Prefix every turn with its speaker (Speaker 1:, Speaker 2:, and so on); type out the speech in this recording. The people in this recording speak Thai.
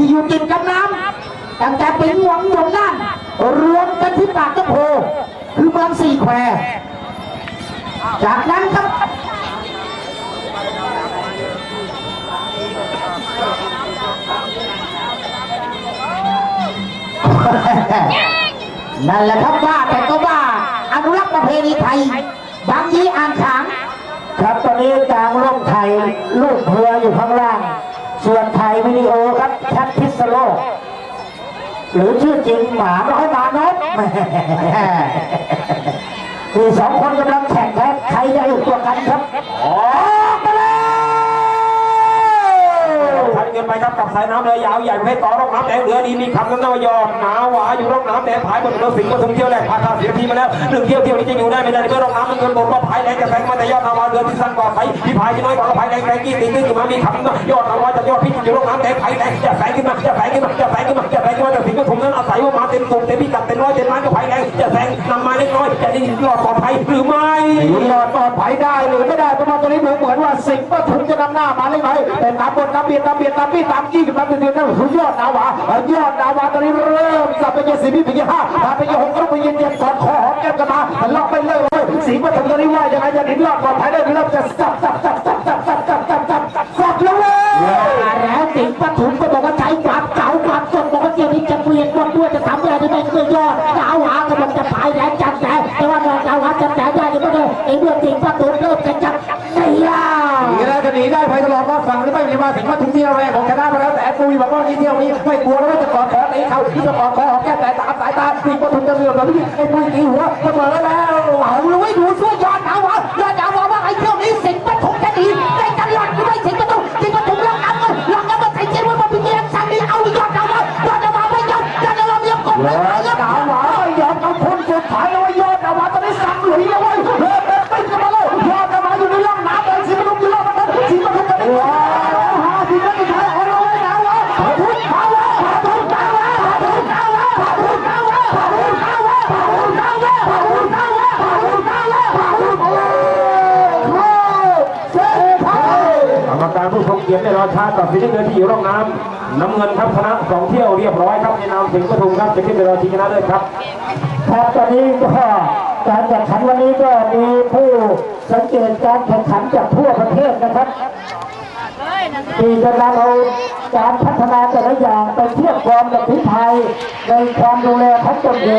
Speaker 1: ที่อยู่ติดกับน้ำตั้งแต่เป็นหวังหยงนั่นรวมกันที่ปากกระโพคือเมืองสี่แควจากนั้นครับนั่นแหละครับว่าแต่ก็ว่าอนุรักษ์ประเพณีไทย บางยีอ่านขาง
Speaker 2: ครับตอนนี้กลางร่มไทยลูกเรืออยู่ข้างล่าง สโลกหรือชื่อจริงหมาไม่ค่อยมานพแหมคือสองคนกำลังแข่งครับใครจะอยู่ตัวกันครับออกมาแล้ว
Speaker 3: ทันเกิน ไปครับกับสายน้ำเรือยาวใหญ่ประเภทต่อร่องน้ำแดงเรือดีมีคำน้ำนายอมหนาวหวาอยู่ร่องน้ำแดงผายบนเรือสิงห์มาทุ่งเที่ยวแรกพาทาเสียทีมาแล้วหนึ่งเที่ยวเที่ยวนี้จะอยู่ได้ไม่ได้เมื่อร่องน้ำมันเกินบนว่าพายแรงจะแซงมาแต่ยอดนาวาเรือที่สั้นกว่าไปที่ผายที่น้อยกว่าผายแรงแรงกี้ตีตื้นขึ้นมามีคำน้ำยอดนาวาจะยอดพิจิตรอยู่ร่องน้ำแดงผายแรงจะแซงขึ้นมาจะแซงขึ้นมาจะแซงขึ้นมา นั้นอาศัยว่ามาเต็มสูงเต็มพิกัดเต็มร้อยเต็มล้านก็พายแรงจะแซงนำมาเล็กน้อยจะได้รอดปลอดภัยหรือไม่
Speaker 2: หลอดปลอดภัยได้หรือไม่ได้ประมาณตอนนี้เหมือนเหมือนว่าสิงห์ปทุมจะนำหน้ามาเลยไหมแต่ตามบนตามเบียดตามเบียดตามพี่ตามจี้กันมาเดือนนั่นคือยอดนาวายอดนาวาตอนนี้เริ่มสับไปเยสีพี่ไปเยห้าพาไปเยหกก็ไปเย็นเย็นกอนขอหอมแก้มกันมาล็อกไปเลยเลยสิงห์ปทุมตอนนี้ว่ายังไงจะหนีรอดปลอดภัยได้หรือเริ่มจะสับสับสับสับสับสับสับสับสับสับสับแล้วเว้ย
Speaker 1: แล้วสิงห์ปฐุมก็บอกว่าใช้ ด้วยจะทำอะไรที่ไม่เคยยอดดาวหางกำลังจะพายแดงจัดแต่แต่ว่าดาวหางจัดแต่ได้ยังไม่ได้ไอ้เรื่องจริงประตูเริ่มจะจับเสีย
Speaker 2: หนีได้จะหนีได้ไปตลอดว่าฝั่งหรือไม่หนีมาถึงว่าถึงเที่ยวแรงของชนะมาแล้วแต่ปุยบอกว่าที่เที่ยวนี้ไม่กลัวแล้วว่าจะกอดคอตีเขาที่จะกอดคอหอมแก้แต่ตามสายตาสิงห์ปทุมจะเรือแบบนี้ไอ้ปุยตีหัวเสมอแล้ว แล้ว
Speaker 1: ยอม
Speaker 2: ดาวหวาไม่ยอมเอาคนสุดท้ายแล้วว่ายอดดาวหวาตอนนี้สั่งหลุยแล้วว่า
Speaker 3: การผู้ทรงเกียรติได้รอช้าตัดสินเดินที่อยู่ร่องน้ำน้ำเงินครับชนะสองเที่ยวเรียบร้อยครับในนามสิงห์ปทุมครับจะขึ้นไปรอชิงชนะเลิศครับ
Speaker 2: ครับตอนนี้ก็การแข่งขันวันนี้ก็มีผู้สังเกตการแข่งขันจากทั่วประเทศนะครับที่จะนำเอาการพัฒนาแต่ละอย่างไปเทียบความกับที่ไทยในความดูแลของตนเอง